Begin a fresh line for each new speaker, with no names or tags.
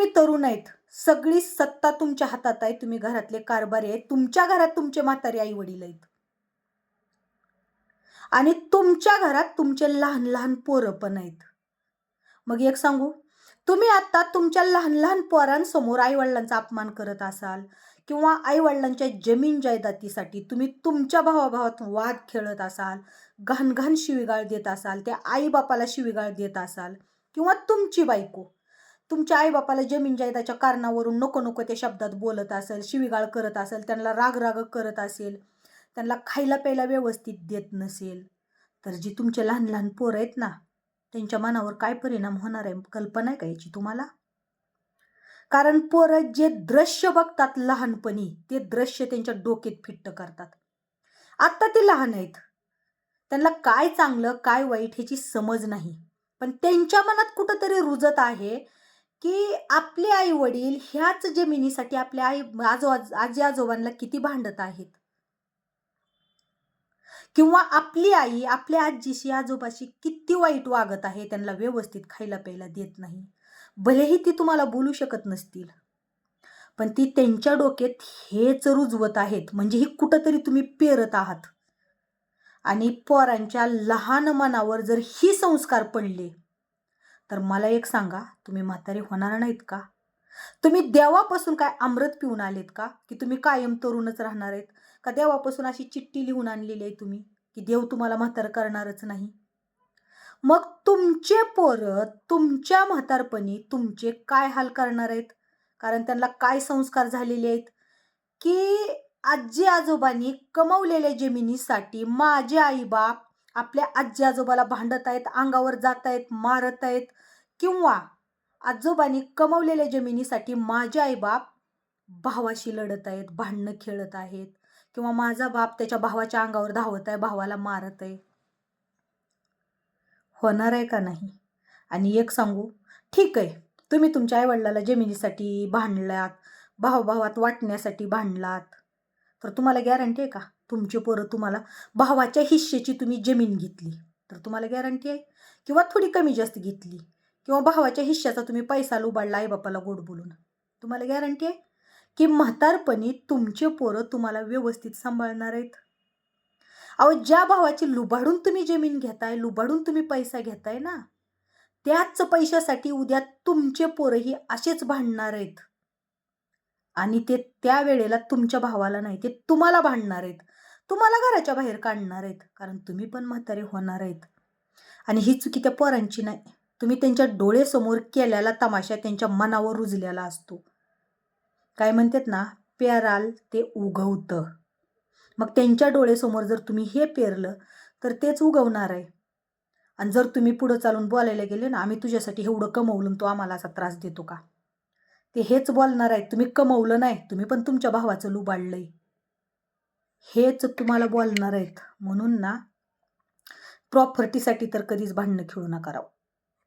तुम्ही तरुण आहेत. सगळी सत्ता तुमच्या हातात आहे. तुम्ही घरातले कारभारी आहेत. तुमच्या घरात तुमचे म्हातारे आई वडील आहेत. आणि तुमच्या घरात तुमचे लहान लहान पोरं पण आहेत. मग एक सांगू. तुम्ही आता तुमच्या लहान लहान पोरांसमोर आईवडिलांचा अपमान करत असाल किंवा आईवडिलांच्या जमीन जायदातीसाठी तुम्ही तुमच्या भावाभावात वाद खेळत असाल घाणघाण शिवीगाळ देत असाल त्या आईबापाला शिवीगाळ देत असाल किंवा तुमची बायको. तुमच्या आईबापाला जमीन जायदाच्या कारणावरून नको नको त्या शब्दात बोलत असेल शिवीगाळ करत असेल त्यांना राग राग करत असेल त्यांना खायला प्यायला व्यवस्थित देत नसेल तर जी तुमचे लहान लहान पोरं आहेत ना त्यांच्या मनावर काय परिणाम होणार आहे कल्पना आहे का याची तुम्हाला? कारण पोरं जे दृश्य बघतात लहानपणी ते दृश्य त्यांच्या डोक्यात फिट्ट करतात. आत्ता ते लहान आहेत. त्यांना काय चांगलं काय वाईट ह्याची समज नाही. पण त्यांच्या मनात कुठंतरी रुजत आहे की आपले आई वडील ह्याच जमिनीसाठी आपल्या आई आजो आजी आजोबांना किती भांडत आहेत? किंवा आपली आई आपल्या आजीशी आजोबाशी किती वाईट वागत आहे त्यांना व्यवस्थित खायला प्यायला देत नाही. भलेही ती तुम्हाला बोलू शकत नसतील. पण ती त्यांच्या डोक्यात हेच रुजवत आहेत. म्हणजे ही कुठंतरी तुम्ही पेरत आहात. आणि पोरांच्या लहान मनावर जर ही संस्कार पडले तर मला एक सांगा तुम्ही म्हातारे होणार नाहीत का? तुम्ही देवापासून काय अमृत पिऊन आलेत का? की तुम्ही कायम तरुणच राहणार आहेत? का देवापासून अशी चिठ्ठी लिहून आणलेली आहे तुम्ही की देव तुम्हाला म्हातार करणारच नाही? मग तुमचे पोरं तुमच्या म्हातारपणी तुमचे काय हाल करणार आहेत? कारण त्यांना काय संस्कार झालेले आहेत? की आजी आजोबांनी कमवलेल्या जमिनीसाठी माझे आईबाप आपल्या आजी आजोबाला भांडत आहेत अंगावर जात आहेत मारत आहेत किंवा आजोबांनी कमवलेल्या जमिनीसाठी माझे आईबाप भावाशी लढत आहेत भांडणं खेळत आहेत किंवा माझा बाप त्याच्या भावाच्या अंगावर धावत आहे भावाला मारत आहे. होणार आहे का नाही? आणि एक सांगू ठीक आहे तुम्ही तुमच्या आईवडिलाला जमिनीसाठी भांडलात भावाभावात वाटण्यासाठी भांडलात तर तुम्हाला गॅरंटी आहे का? तुमचे पोरं तुम्हाला भावाच्या हिश्शेची तुम्ही जमीन घेतली. तर तुम्हाला गॅरंटी आहे? किंवा थोडी कमी जास्त घेतली? किंवा भावाच्या हिश्श्याचा तुम्ही पैसा लुबाडला आईबापाला गोड बोलून? तुम्हाला गॅरंटी आहे? की म्हातारपणी तुमचे पोरं तुम्हाला व्यवस्थित सांभाळणार आहेत? अहो ज्या भावाची लुबाडून तुम्ही जमीन घेताय लुबाडून तुम्ही पैसा घेताय ना त्याच पैशासाठी उद्या तुमचे पोरंही असेच भांडणार आहेत. आणि ते त्या वेळेला तुमच्या भावाला नाही ते तुम्हाला भांडणार आहेत. तुम्हाला घराच्या बाहेर काढणार आहेत कारण तुम्ही पण म्हातारे होणार आहेत. आणि ही चुकी त्या पोरांची नाही. तुम्ही त्यांच्या डोळेसमोर केलेला तमाशा त्यांच्या मनावर रुजलेला असतो. काय म्हणतात ना पेराल ते उगवतं. मग त्यांच्या डोळेसमोर जर तुम्ही हे पेरलं तर तेच उगवणार आहे. आणि जर तुम्ही पुढं चालून बोलायला गेले ना आम्ही तुझ्यासाठी एवढं कमवलं तो आम्हाला असा त्रास देतो का? ते हेच बोलणार आहेत तुम्ही कमवलं नाही तुम्ही पण तुमच्या भावाचं लुबाडलं आहे हेच तुम्हाला बोलणार आहेत. म्हणून ना प्रॉपर्टीसाठी तर कधीच भांडणं खेळू नका राव